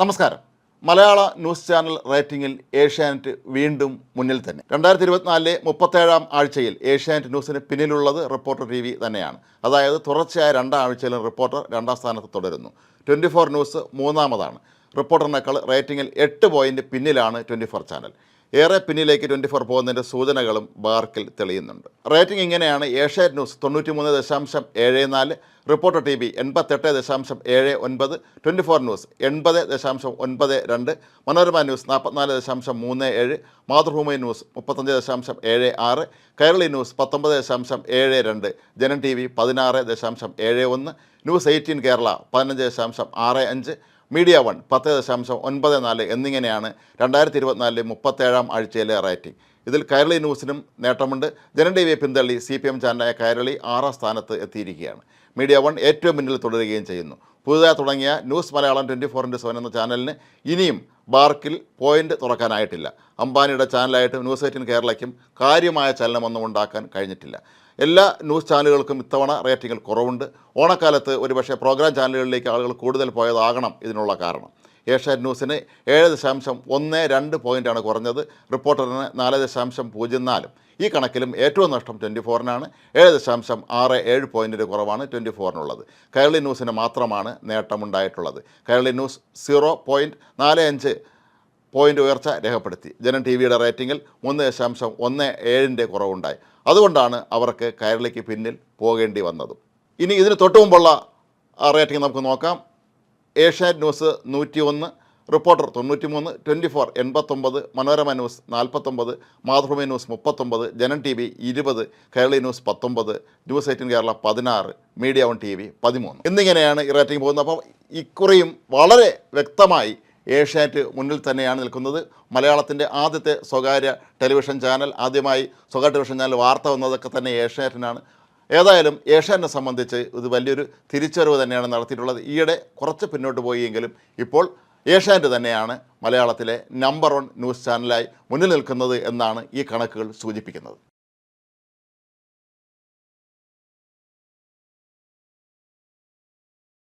നമസ്കാരം. മലയാള news channel റേറ്റിംഗിൽ Asianet വീണ്ടും മുന്നിൽ തന്നെ. രണ്ടായിരത്തി ഇരുപത്തിനാലിലെ മുപ്പത്തേഴാം ആഴ്ചയിൽ ഏഷ്യാനെറ്റ് ന്യൂസിന് പിന്നിലുള്ളത് റിപ്പോർട്ടർ ടി വി തന്നെയാണ്. അതായത് തുടർച്ചയായ രണ്ടാം ആഴ്ചയിലും റിപ്പോർട്ടർ രണ്ടാം സ്ഥാനത്ത് തുടരുന്നു. ട്വന്റി ഫോർ ന്യൂസ് മൂന്നാമതാണ്. റിപ്പോർട്ടറിനേക്കാൾ റേറ്റിംഗിൽ എട്ട് പോയിന്റ് പിന്നിലാണ് ട്വന്റി ഫോർ ചാനൽ. ഏറെ പിന്നിലേക്ക് ട്വന്റി ഫോർ പോകുന്നതിന്റെ സൂചനകളും ബാർക്കിൽ തെളിയുന്നുണ്ട്. റേറ്റിംഗ് ഇങ്ങനെയാണ്. ഏഷ്യാനെറ്റ് ന്യൂസ് തൊണ്ണൂറ്റി മൂന്ന് ദശാംശം ഏഴ് നാല് റിപ്പോർട്ടർ ടി വി എൺപത്തെട്ട് ദശാംശം ഏഴ് ഒൻപത് ട്വന്റി ഫോർ ന്യൂസ് എൺപത് ദശാംശം ഒൻപത് രണ്ട് മനോരമ ന്യൂസ് നാൽപ്പത്തിനാല് ദശാംശം മൂന്ന് ഏഴ് മാതൃഭൂമി ന്യൂസ് മുപ്പത്തഞ്ച് ദശാംശം ഏഴ് ആറ് കൈരളി ന്യൂസ് പത്തൊമ്പത് ദശാംശം ഏഴ് രണ്ട് ജനം ടി വി പതിനാറ് ദശാംശം ഏഴ് ഒന്ന് ന്യൂസ് എയ്റ്റീൻ കേരള പതിനഞ്ച് ദശാംശം ആറ് അഞ്ച് മീഡിയ വൺ പത്ത് ദശാംശം ഒൻപത് നാല് എന്നിങ്ങനെയാണ് രണ്ടായിരത്തി ഇരുപത്തിനാലിലെ മുപ്പത്തേഴാം ആഴ്ചയിലെ റേറ്റിംഗ്. ഇതിൽ കൈരളി ന്യൂസിനും നേട്ടമുണ്ട്. ജനൻ ടി വിയെ പിന്തള്ളി സി പി എം ചാനലായ കൈരളി ആറാം സ്ഥാനത്ത് എത്തിയിരിക്കുകയാണ്. മീഡിയ വൺ ഏറ്റവും മുന്നിൽ തുടരുകയും ചെയ്യുന്നു. പുതുതായി തുടങ്ങിയ news Malayalam twenty four into seven എന്ന ചാനലിന് ഇനിയും ബാർക്കിൽ പോയിന്റ് തുറക്കാനായിട്ടില്ല. അംബാനിയുടെ ചാനലായിട്ട് ന്യൂസ് എയ്റ്റീൻ കേരളയ്ക്കും കാര്യമായ ചലനമൊന്നും ഉണ്ടാക്കാൻ കഴിഞ്ഞിട്ടില്ല. എല്ലാ ന്യൂസ് ചാനലുകൾക്കും ഇത്തവണ റേറ്റിംഗിൽ കുറവുണ്ട്. ഓണക്കാലത്ത് ഒരുപക്ഷെ പ്രോഗ്രാം ചാനലുകളിലേക്ക് ആളുകൾ കൂടുതൽ പോയതാകണം ഇതിനുള്ള കാരണം. ഏഷ്യാനെറ്റ് ന്യൂസിന് ഏഴ് ദശാംശം ഒന്ന് രണ്ട് പോയിന്റാണ് കുറഞ്ഞത്. റിപ്പോർട്ടറിന് നാല് ദശാംശം പൂജ്യം നാലും. ഈ കണക്കിലും ഏറ്റവും നഷ്ടം ട്വന്റി ഫോറിനാണ് ഏഴ് ദശാംശം ആറ് ഏഴ് പോയിന്റിന്റെ കുറവാണ് ട്വന്റി ഫോറിനുള്ളത് കൈരളി ന്യൂസിന് മാത്രമാണ് നേട്ടമുണ്ടായിട്ടുള്ളത്. കൈരളി ന്യൂസ് സീറോ പോയിന്റ് നാല് അഞ്ച് പോയിന്റ് ഉയർച്ച രേഖപ്പെടുത്തി. ജനൻ ടി വിയുടെ റേറ്റിംഗിൽ മൂന്ന് ദശാംശം ഒന്ന് ഏഴിന്റെ കുറവുണ്ടായി. അതുകൊണ്ടാണ് അവർക്ക് കൈരളിക്ക് പിന്നിൽ പോകേണ്ടി വന്നത്. ഇനി ഇതിന് തൊട്ട് മുമ്പുള്ള റേറ്റിംഗ് നമുക്ക് നോക്കാം. ഏഷ്യാനെറ്റ് ന്യൂസ് നൂറ്റി ഒന്ന് റിപ്പോർട്ടർ തൊണ്ണൂറ്റി മൂന്ന് ട്വന്റി ഫോർ എൺപത്തൊമ്പത് മനോരമ ന്യൂസ് നാൽപ്പത്തൊമ്പത് മാതൃഭൂമി ന്യൂസ് മുപ്പത്തൊമ്പത് ജനൻ ടി വി ഇരുപത് കേരളി ന്യൂസ് പത്തൊമ്പത് ന്യൂസ് എയ്റ്റീൻ കേരള പതിനാറ് മീഡിയ വൺ ടി വി പതിമൂന്ന്. എന്നിങ്ങനെയാണ് ഈ റേറ്റിംഗ് പോകുന്നത്. അപ്പോൾ ഇക്കുറിയും വളരെ വ്യക്തമായി ഏഷ്യാനെറ്റ് മുന്നിൽ തന്നെയാണ് നിൽക്കുന്നത്. മലയാളത്തിന്റെ ആദ്യത്തെ സ്വകാര്യ ടെലിവിഷൻ ചാനൽ ആദ്യമായി സ്വകാര്യ ടെലിവിഷൻ ചാനൽ വാർത്ത വന്നതൊക്കെ തന്നെ ഏഷ്യാനെറ്റിനാണ്. ഏതായാലും ഏഷ്യാനെറ്റിനെ സംബന്ധിച്ച് ഇത് വലിയൊരു തിരിച്ചറിവ് തന്നെയാണ് നടത്തിയിട്ടുള്ളത്. ഈയിടെ കുറച്ച് പിന്നോട്ട് പോയെങ്കിലും ഇപ്പോൾ ഏഷ്യാനെറ്റ് തന്നെയാണ് മലയാളത്തിലെ നമ്പർ വൺ ന്യൂസ് ചാനലായി മുന്നിൽ നിൽക്കുന്നത് എന്നാണ് ഈ കണക്കുകൾ സൂചിപ്പിക്കുന്നത്.